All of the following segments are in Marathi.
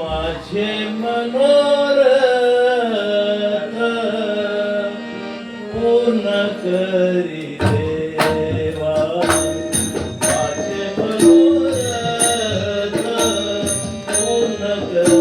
माझे मनोरथ पूर्ण करी देवा. माझे मनोरथ पूर्ण करी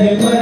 Amen.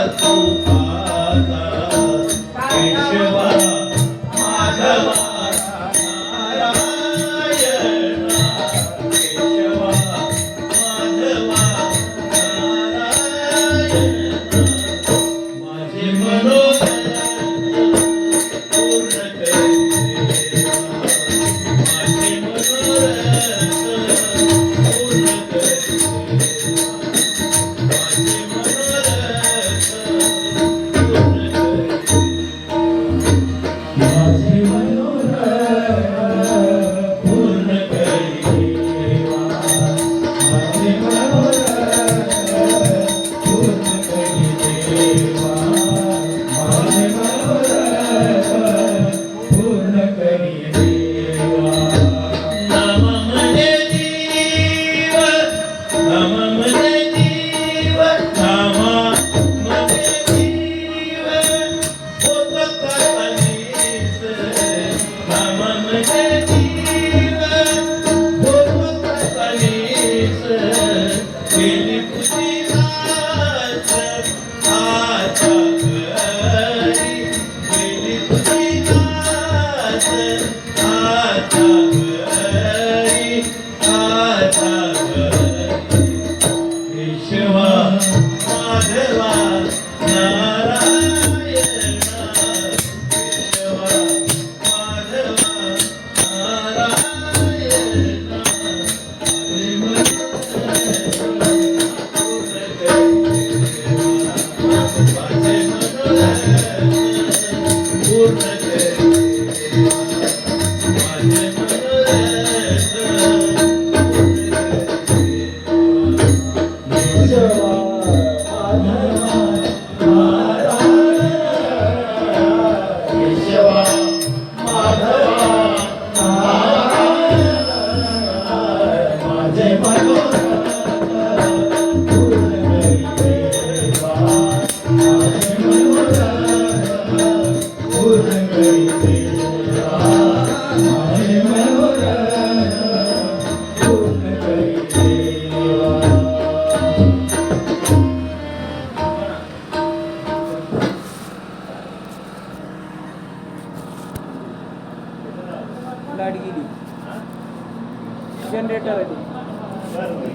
Ooh. Light गेली. जनरेटर आहे ते.